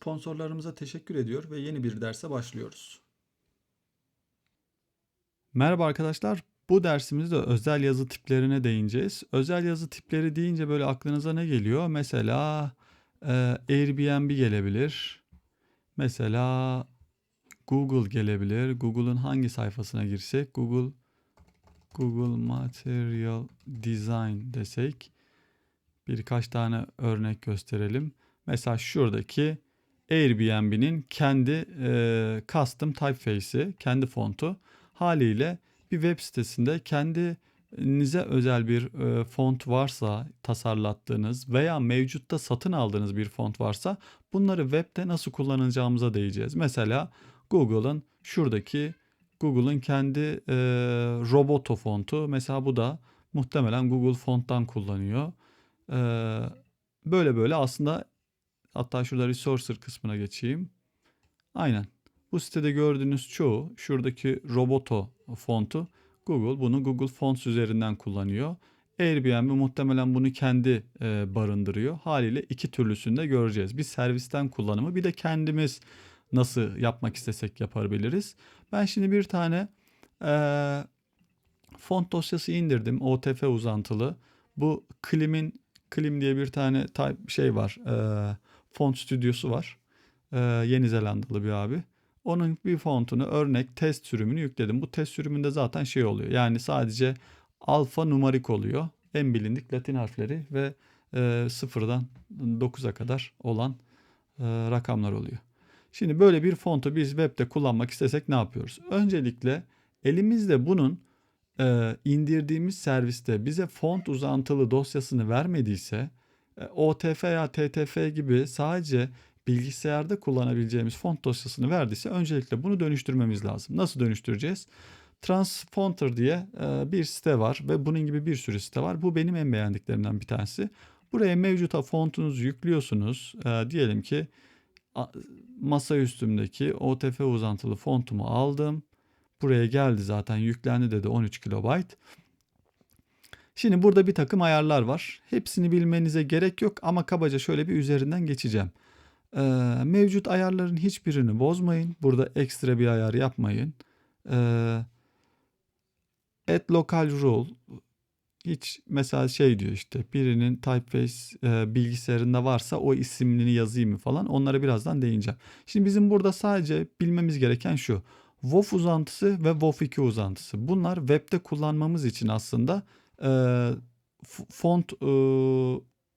sponsorlarımıza teşekkür ediyor ve yeni bir derse başlıyoruz. Merhaba arkadaşlar. Bu dersimizde özel yazı tiplerine değineceğiz. Özel yazı tipleri deyince böyle aklınıza ne geliyor? Mesela e, Airbnb gelebilir. Mesela Google gelebilir. Google'ın hangi sayfasına girsek? Google Google Material Design desek birkaç tane örnek gösterelim. Mesela şuradaki Airbnb'nin kendi e, custom typeface'i, kendi fontu haliyle bir web sitesinde kendinize özel bir e, font varsa tasarlattığınız veya mevcutta satın aldığınız bir font varsa bunları webde nasıl kullanacağımıza değeceğiz. Mesela Google'ın şuradaki Google'ın kendi e, Roboto fontu mesela bu da muhtemelen Google fonttan kullanıyor. E, böyle böyle aslında hatta şurada resourcer kısmına geçeyim. Aynen. Bu sitede gördüğünüz çoğu şuradaki Roboto fontu Google bunu Google Fonts üzerinden kullanıyor. Airbnb muhtemelen bunu kendi e, barındırıyor. Haliyle iki türlüsünü de göreceğiz. Bir servisten kullanımı bir de kendimiz nasıl yapmak istesek yapabiliriz. Ben şimdi bir tane e, font dosyası indirdim. OTF uzantılı. Bu Klim'in Klim diye bir tane type şey var. E, font stüdyosu var. E, Yeni Zelandalı bir abi. Onun bir fontunu örnek test sürümünü yükledim. Bu test sürümünde zaten şey oluyor. Yani sadece alfa numarik oluyor. En bilindik Latin harfleri ve e, sıfırdan 9'a kadar olan e, rakamlar oluyor. Şimdi böyle bir fontu biz webde kullanmak istesek ne yapıyoruz? Öncelikle elimizde bunun e, indirdiğimiz serviste bize font uzantılı dosyasını vermediyse OTF ya TTF gibi sadece bilgisayarda kullanabileceğimiz font dosyasını verdiyse öncelikle bunu dönüştürmemiz lazım. Nasıl dönüştüreceğiz? Transfonter diye e, bir site var ve bunun gibi bir sürü site var. Bu benim en beğendiklerimden bir tanesi. Buraya mevcuta fontunuzu yüklüyorsunuz. E, diyelim ki masa üstümdeki OTF uzantılı fontumu aldım. Buraya geldi zaten yüklendi dedi 13 kilobayt. Şimdi burada bir takım ayarlar var. Hepsini bilmenize gerek yok ama kabaca şöyle bir üzerinden geçeceğim. Ee, mevcut ayarların hiçbirini bozmayın. Burada ekstra bir ayar yapmayın. Ee, add local rule hiç mesela şey diyor işte birinin typeface e, bilgisayarında varsa o isimini yazayım mı falan onlara birazdan değineceğim. Şimdi bizim burada sadece bilmemiz gereken şu. WoW uzantısı ve WoW 2 uzantısı. Bunlar webde kullanmamız için aslında e, font e,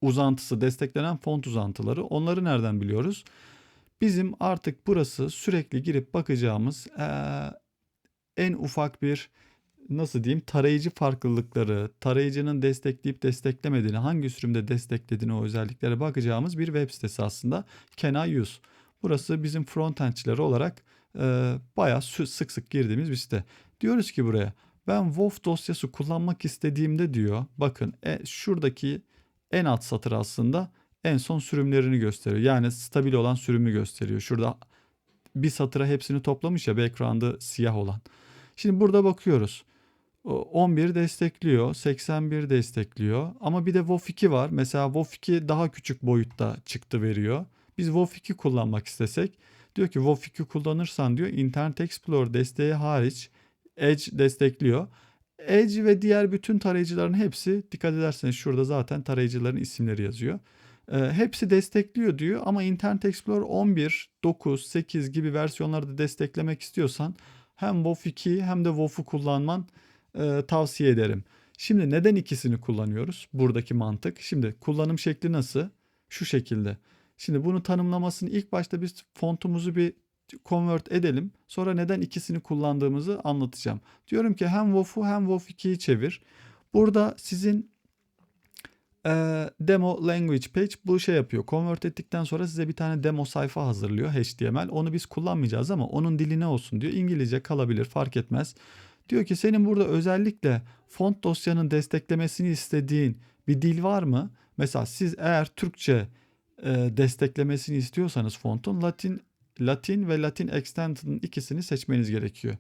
uzantısı desteklenen font uzantıları. Onları nereden biliyoruz? Bizim artık burası sürekli girip bakacağımız e, en ufak bir nasıl diyeyim tarayıcı farklılıkları, tarayıcının destekleyip desteklemediğini, hangi sürümde desteklediğini o özelliklere bakacağımız bir web sitesi aslında Can I Use. Burası bizim frontendçileri olarak e, bayağı sık sık girdiğimiz bir site. Diyoruz ki buraya ben WoW dosyası kullanmak istediğimde diyor bakın e, şuradaki en alt satır aslında en son sürümlerini gösteriyor. Yani stabil olan sürümü gösteriyor. Şurada bir satıra hepsini toplamış ya background'ı siyah olan. Şimdi burada bakıyoruz. 11 destekliyor, 81 destekliyor ama bir de WoW 2 var. Mesela WoW 2 daha küçük boyutta çıktı veriyor. Biz WoW 2 kullanmak istesek diyor ki WoW 2 kullanırsan diyor Internet Explorer desteği hariç Edge destekliyor. Edge ve diğer bütün tarayıcıların hepsi dikkat ederseniz şurada zaten tarayıcıların isimleri yazıyor. E, hepsi destekliyor diyor ama Internet Explorer 11, 9, 8 gibi versiyonlarda desteklemek istiyorsan hem WoW 2 hem de WoW'u kullanman e, tavsiye ederim. Şimdi neden ikisini kullanıyoruz? Buradaki mantık. Şimdi kullanım şekli nasıl? Şu şekilde. Şimdi bunu tanımlamasını ilk başta biz fontumuzu bir convert edelim. Sonra neden ikisini kullandığımızı anlatacağım. Diyorum ki hem WoW'u hem WoW 2'yi çevir. Burada sizin e, demo language page bu şey yapıyor. Convert ettikten sonra size bir tane demo sayfa hazırlıyor HTML. Onu biz kullanmayacağız ama onun dili ne olsun diyor. İngilizce kalabilir fark etmez. Diyor ki senin burada özellikle font dosyanın desteklemesini istediğin bir dil var mı? Mesela siz eğer Türkçe e, desteklemesini istiyorsanız fontun Latin Latin ve Latin Extended'ın ikisini seçmeniz gerekiyor.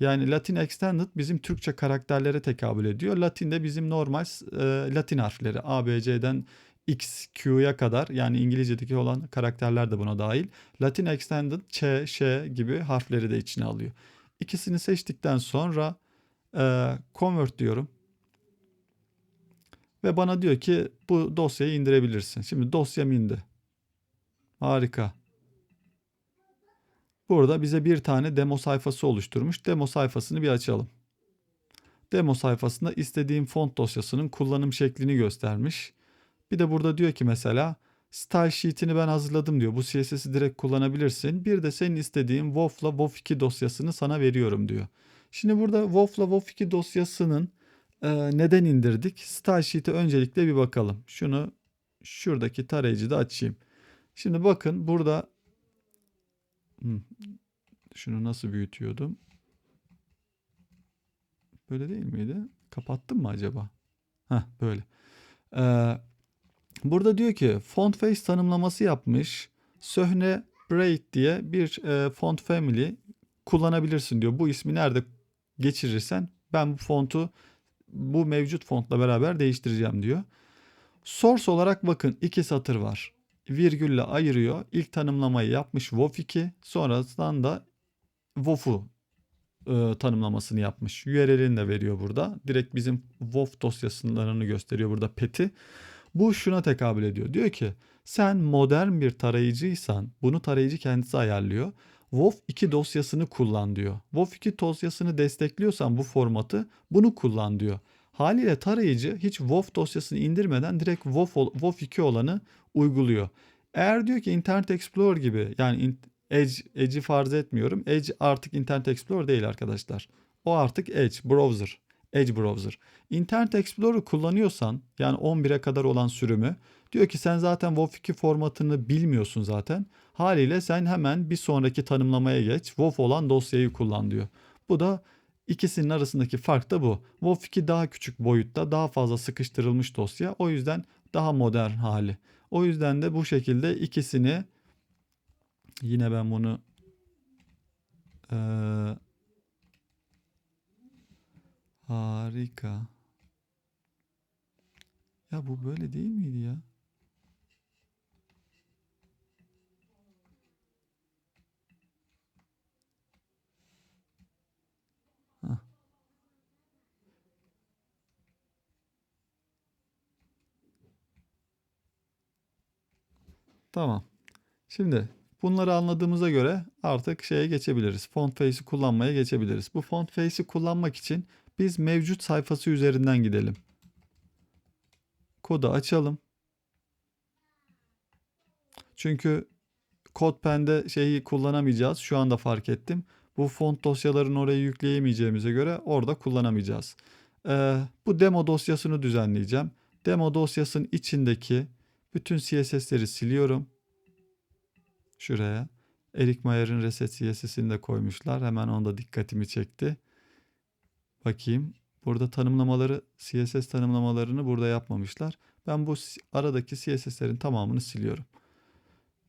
Yani Latin Extended bizim Türkçe karakterlere tekabül ediyor. Latin de bizim normal e, Latin harfleri A, B, C'den X, Q'ya kadar yani İngilizce'deki olan karakterler de buna dahil. Latin Extended Ç, Ş gibi harfleri de içine alıyor. İkisini seçtikten sonra e, Convert diyorum. Ve bana diyor ki bu dosyayı indirebilirsin. Şimdi dosyam indi. Harika. Burada bize bir tane demo sayfası oluşturmuş. Demo sayfasını bir açalım. Demo sayfasında istediğim font dosyasının kullanım şeklini göstermiş. Bir de burada diyor ki mesela style sheet'ini ben hazırladım diyor. Bu CSS'i direkt kullanabilirsin. Bir de senin istediğin WoW'la WoW2 dosyasını sana veriyorum diyor. Şimdi burada WoW'la WoW2 dosyasının e, neden indirdik? Style sheet'e öncelikle bir bakalım. Şunu şuradaki tarayıcıda açayım. Şimdi bakın burada Şunu nasıl büyütüyordum? Böyle değil miydi? Kapattım mı acaba? Heh böyle. Ee, burada diyor ki font face tanımlaması yapmış. Söhne Braid diye bir e, font family kullanabilirsin diyor. Bu ismi nerede geçirirsen ben bu fontu bu mevcut fontla beraber değiştireceğim diyor. Source olarak bakın iki satır var virgülle ayırıyor. İlk tanımlamayı yapmış WoW 2. Sonrasından da WoW'u e, tanımlamasını yapmış. URL'ini de veriyor burada. Direkt bizim WoW dosyasını gösteriyor burada pet'i. Bu şuna tekabül ediyor. Diyor ki sen modern bir tarayıcıysan bunu tarayıcı kendisi ayarlıyor. WoW 2 dosyasını kullan diyor. WoW 2 dosyasını destekliyorsan bu formatı bunu kullan diyor. Haliyle tarayıcı hiç WoW dosyasını indirmeden direkt WoW, WoW 2 olanı uyguluyor. Eğer diyor ki Internet Explorer gibi yani Edge, Edge'i farz etmiyorum. Edge artık Internet Explorer değil arkadaşlar. O artık Edge browser. Edge browser. Internet Explorer kullanıyorsan yani 11'e kadar olan sürümü diyor ki sen zaten WoW 2 formatını bilmiyorsun zaten. Haliyle sen hemen bir sonraki tanımlamaya geç. WoW olan dosyayı kullan diyor. Bu da ikisinin arasındaki fark da bu. WoW 2 daha küçük boyutta, daha fazla sıkıştırılmış dosya. O yüzden daha modern hali. O yüzden de bu şekilde ikisini yine ben bunu ee, harika. Ya bu böyle değil miydi ya? Tamam. Şimdi bunları anladığımıza göre artık şeye geçebiliriz. Font Face'i kullanmaya geçebiliriz. Bu Font Face'i kullanmak için biz mevcut sayfası üzerinden gidelim. Kodu açalım. Çünkü CodePen'de şeyi kullanamayacağız. Şu anda fark ettim. Bu font dosyalarını oraya yükleyemeyeceğimize göre orada kullanamayacağız. Ee, bu demo dosyasını düzenleyeceğim. Demo dosyasının içindeki bütün CSS'leri siliyorum. Şuraya. Eric Mayer'ın reset CSS'ini de koymuşlar. Hemen onda dikkatimi çekti. Bakayım. Burada tanımlamaları, CSS tanımlamalarını burada yapmamışlar. Ben bu aradaki CSS'lerin tamamını siliyorum.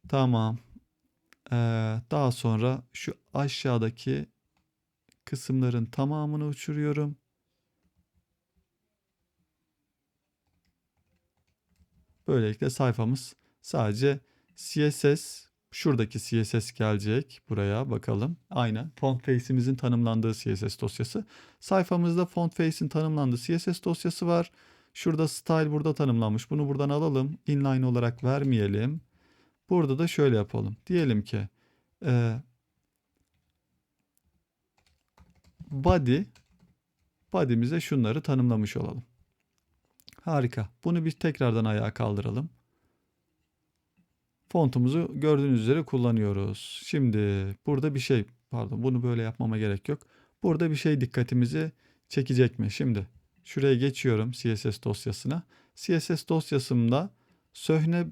Tamam. Ee, daha sonra şu aşağıdaki kısımların tamamını uçuruyorum. Böylelikle sayfamız sadece CSS şuradaki CSS gelecek buraya bakalım. Aynen font face'imizin tanımlandığı CSS dosyası. Sayfamızda font face'in tanımlandığı CSS dosyası var. Şurada style burada tanımlanmış. Bunu buradan alalım. Inline olarak vermeyelim. Burada da şöyle yapalım. Diyelim ki e, body body'mize şunları tanımlamış olalım. Harika. Bunu bir tekrardan ayağa kaldıralım. Fontumuzu gördüğünüz üzere kullanıyoruz. Şimdi burada bir şey pardon bunu böyle yapmama gerek yok. Burada bir şey dikkatimizi çekecek mi? Şimdi şuraya geçiyorum CSS dosyasına. CSS dosyasımda Söhne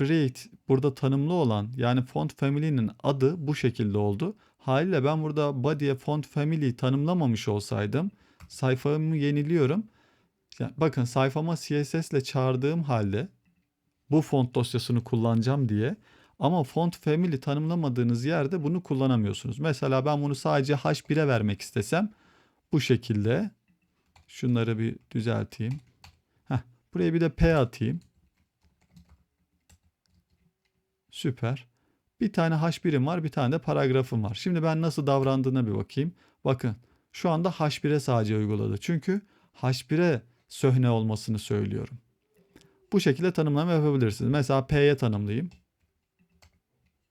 Braid burada tanımlı olan yani font family'nin adı bu şekilde oldu. Haliyle ben burada body'ye font family tanımlamamış olsaydım sayfamı yeniliyorum. Yani bakın sayfama CSS ile çağırdığım halde bu font dosyasını kullanacağım diye ama font family tanımlamadığınız yerde bunu kullanamıyorsunuz. Mesela ben bunu sadece H1'e vermek istesem bu şekilde şunları bir düzelteyim. Heh, buraya bir de P atayım. Süper. Bir tane H1'im var, bir tane de paragrafım var. Şimdi ben nasıl davrandığına bir bakayım. Bakın şu anda H1'e sadece uyguladı. Çünkü H1'e söhne olmasını söylüyorum. Bu şekilde tanımlama yapabilirsiniz. Mesela P'ye tanımlayayım.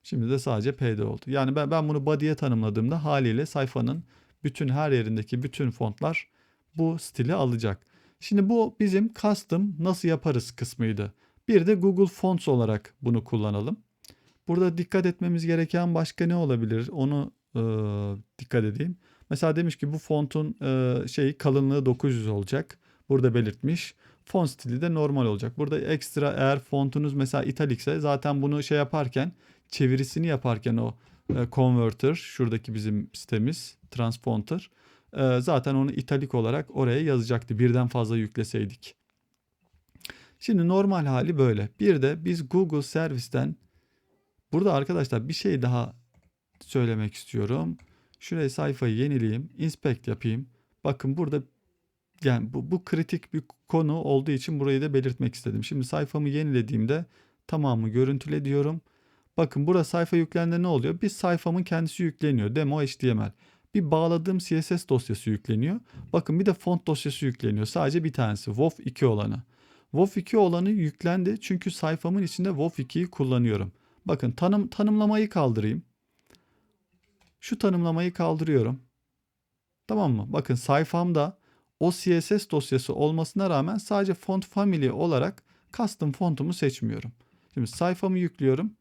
Şimdi de sadece P'de oldu. Yani ben, ben bunu body'ye tanımladığımda haliyle sayfanın bütün her yerindeki bütün fontlar bu stili alacak. Şimdi bu bizim custom nasıl yaparız kısmıydı. Bir de Google Fonts olarak bunu kullanalım. Burada dikkat etmemiz gereken başka ne olabilir? Onu e, dikkat edeyim. Mesela demiş ki bu fontun e, şeyi kalınlığı 900 olacak. Burada belirtmiş. Font stili de normal olacak. Burada ekstra eğer fontunuz mesela italikse zaten bunu şey yaparken çevirisini yaparken o e, converter şuradaki bizim sitemiz transponder e, zaten onu italik olarak oraya yazacaktı birden fazla yükleseydik. Şimdi normal hali böyle. Bir de biz Google servisten burada arkadaşlar bir şey daha söylemek istiyorum. Şuraya sayfayı yenileyeyim, inspect yapayım. Bakın burada yani bu, bu kritik bir konu olduğu için burayı da belirtmek istedim. Şimdi sayfamı yenilediğimde tamamı görüntüle diyorum. Bakın burada sayfa yüklendiğinde ne oluyor? Bir sayfamın kendisi yükleniyor. Demo HTML. Bir bağladığım CSS dosyası yükleniyor. Bakın bir de font dosyası yükleniyor. Sadece bir tanesi. WoW 2 olanı. WoW 2 olanı yüklendi çünkü sayfamın içinde WoW 2'yi kullanıyorum. Bakın tanım tanımlamayı kaldırayım. Şu tanımlamayı kaldırıyorum. Tamam mı? Bakın sayfamda o CSS dosyası olmasına rağmen sadece font family olarak custom fontumu seçmiyorum. Şimdi sayfamı yüklüyorum.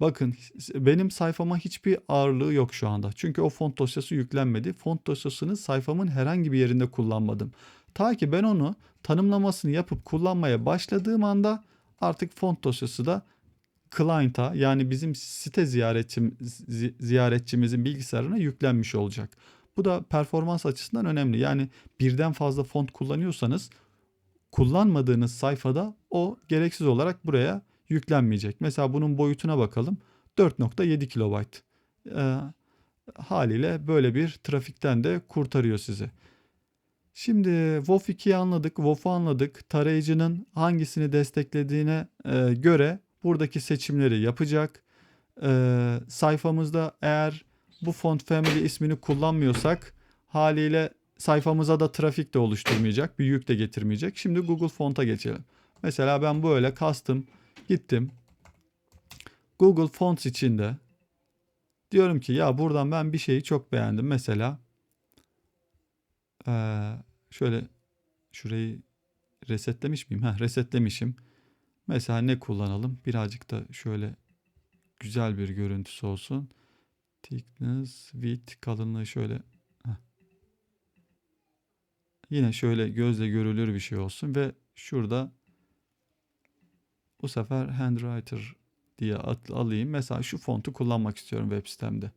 Bakın benim sayfama hiçbir ağırlığı yok şu anda. Çünkü o font dosyası yüklenmedi. Font dosyasını sayfamın herhangi bir yerinde kullanmadım. Ta ki ben onu tanımlamasını yapıp kullanmaya başladığım anda artık font dosyası da client'a yani bizim site ziyaretçim, ziyaretçimizin bilgisayarına yüklenmiş olacak. Bu da performans açısından önemli. Yani birden fazla font kullanıyorsanız kullanmadığınız sayfada o gereksiz olarak buraya yüklenmeyecek. Mesela bunun boyutuna bakalım. 4.7 kilobayt. E, haliyle böyle bir trafikten de kurtarıyor sizi. Şimdi WoW 2'yi anladık, WoW'u anladık. Tarayıcının hangisini desteklediğine e, göre buradaki seçimleri yapacak. E, sayfamızda eğer bu font family ismini kullanmıyorsak haliyle sayfamıza da trafik de oluşturmayacak, bir yük de getirmeyecek. Şimdi Google Font'a geçelim. Mesela ben böyle custom Gittim. Google Fonts içinde diyorum ki ya buradan ben bir şeyi çok beğendim. Mesela şöyle şurayı resetlemiş miyim? Ha resetlemişim. Mesela ne kullanalım? Birazcık da şöyle güzel bir görüntüsü olsun. Thickness, width, kalınlığı şöyle. Heh. Yine şöyle gözle görülür bir şey olsun ve şurada bu sefer handwriter diye alayım. Mesela şu fontu kullanmak istiyorum web sitemde.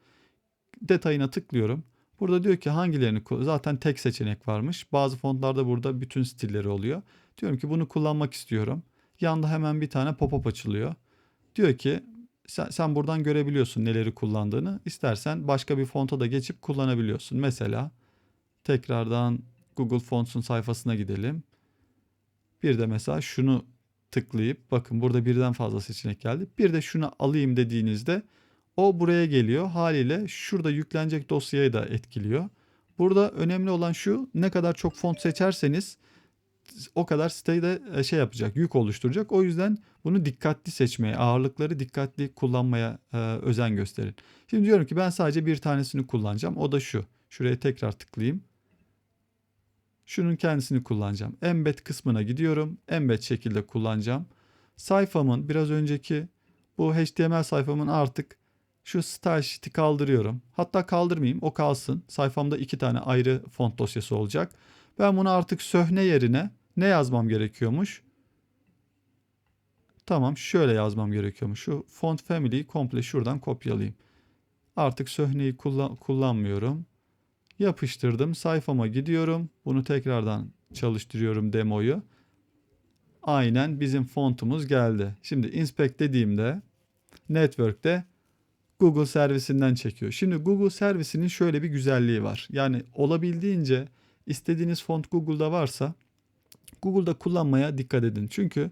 Detayına tıklıyorum. Burada diyor ki hangilerini zaten tek seçenek varmış. Bazı fontlarda burada bütün stilleri oluyor. Diyorum ki bunu kullanmak istiyorum. Yanda hemen bir tane pop-up açılıyor. Diyor ki sen, sen buradan görebiliyorsun neleri kullandığını. İstersen başka bir fonta da geçip kullanabiliyorsun. Mesela tekrardan Google Fonts'un sayfasına gidelim. Bir de mesela şunu tıklayıp bakın burada birden fazla seçenek geldi. Bir de şunu alayım dediğinizde o buraya geliyor. Haliyle şurada yüklenecek dosyayı da etkiliyor. Burada önemli olan şu ne kadar çok font seçerseniz o kadar siteyi de e, şey yapacak, yük oluşturacak. O yüzden bunu dikkatli seçmeye, ağırlıkları dikkatli kullanmaya e, özen gösterin. Şimdi diyorum ki ben sadece bir tanesini kullanacağım. O da şu. Şuraya tekrar tıklayayım. Şunun kendisini kullanacağım. Embed kısmına gidiyorum. Embed şekilde kullanacağım. Sayfamın biraz önceki bu HTML sayfamın artık şu style sheet'i kaldırıyorum. Hatta kaldırmayayım o kalsın. Sayfamda iki tane ayrı font dosyası olacak. Ben bunu artık söhne yerine ne yazmam gerekiyormuş? Tamam şöyle yazmam gerekiyormuş. Şu font family'yi komple şuradan kopyalayayım. Artık söhneyi kullan kullanmıyorum. Yapıştırdım. Sayfama gidiyorum. Bunu tekrardan çalıştırıyorum demoyu. Aynen bizim fontumuz geldi. Şimdi inspect dediğimde network'te Google servisinden çekiyor. Şimdi Google servisinin şöyle bir güzelliği var. Yani olabildiğince istediğiniz font Google'da varsa Google'da kullanmaya dikkat edin. Çünkü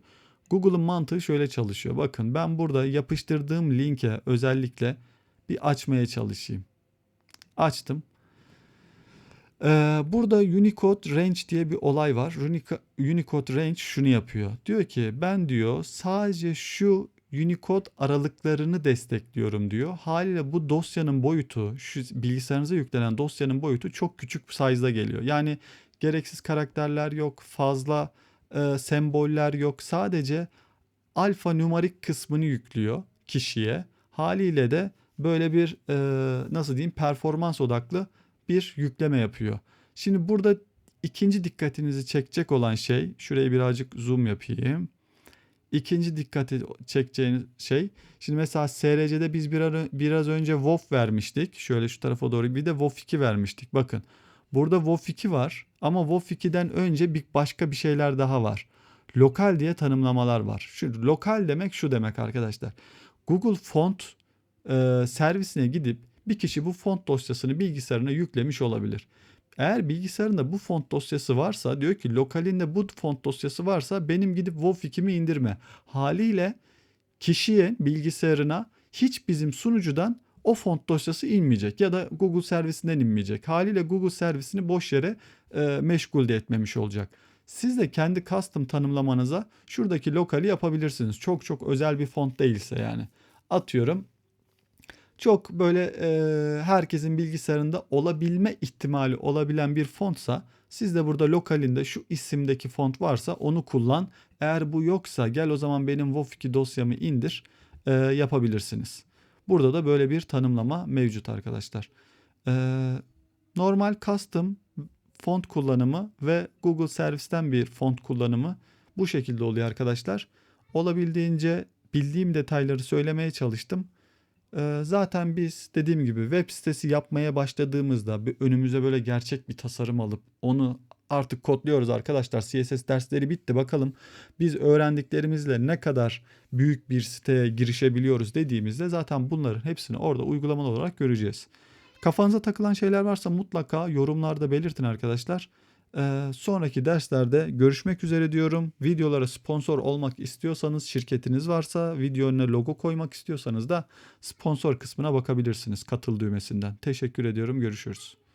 Google'ın mantığı şöyle çalışıyor. Bakın ben burada yapıştırdığım linke özellikle bir açmaya çalışayım. Açtım. Ee, burada Unicode Range diye bir olay var. Unicode Range şunu yapıyor. Diyor ki ben diyor sadece şu Unicode aralıklarını destekliyorum diyor. Haliyle bu dosyanın boyutu, şu bilgisayarınıza yüklenen dosyanın boyutu çok küçük size'da geliyor. Yani gereksiz karakterler yok, fazla e, semboller yok. Sadece alfa numarik kısmını yüklüyor kişiye. Haliyle de böyle bir e, nasıl diyeyim performans odaklı bir yükleme yapıyor. Şimdi burada ikinci dikkatinizi çekecek olan şey, şuraya birazcık zoom yapayım. İkinci dikkati çekeceğiniz şey, şimdi mesela SRC'de biz bir ara, biraz önce WoW vermiştik. Şöyle şu tarafa doğru bir de WoW 2 vermiştik. Bakın burada WoW 2 var ama WoW 2'den önce bir başka bir şeyler daha var. Lokal diye tanımlamalar var. Şu lokal demek şu demek arkadaşlar. Google Font e, servisine gidip bir kişi bu font dosyasını bilgisayarına yüklemiş olabilir. Eğer bilgisayarında bu font dosyası varsa diyor ki lokalinde bu font dosyası varsa benim gidip WoW 2'mi indirme. Haliyle kişiye bilgisayarına hiç bizim sunucudan o font dosyası inmeyecek ya da Google servisinden inmeyecek. Haliyle Google servisini boş yere e, meşgul de etmemiş olacak. Siz de kendi custom tanımlamanıza şuradaki lokali yapabilirsiniz. Çok çok özel bir font değilse yani. Atıyorum çok böyle e, herkesin bilgisayarında olabilme ihtimali olabilen bir fontsa siz de burada lokalinde şu isimdeki font varsa onu kullan. Eğer bu yoksa gel o zaman benim WoW 2 dosyamı indir e, yapabilirsiniz. Burada da böyle bir tanımlama mevcut arkadaşlar. E, normal custom font kullanımı ve Google servisten bir font kullanımı bu şekilde oluyor arkadaşlar. Olabildiğince bildiğim detayları söylemeye çalıştım. Ee, zaten biz dediğim gibi web sitesi yapmaya başladığımızda önümüze böyle gerçek bir tasarım alıp onu artık kodluyoruz arkadaşlar. CSS dersleri bitti. Bakalım biz öğrendiklerimizle ne kadar büyük bir siteye girişebiliyoruz dediğimizde zaten bunların hepsini orada uygulamalı olarak göreceğiz. Kafanıza takılan şeyler varsa mutlaka yorumlarda belirtin arkadaşlar. Ee, sonraki derslerde görüşmek üzere diyorum. Videolara sponsor olmak istiyorsanız şirketiniz varsa video önüne logo koymak istiyorsanız da sponsor kısmına bakabilirsiniz katıl düğmesinden. Teşekkür ediyorum. Görüşürüz.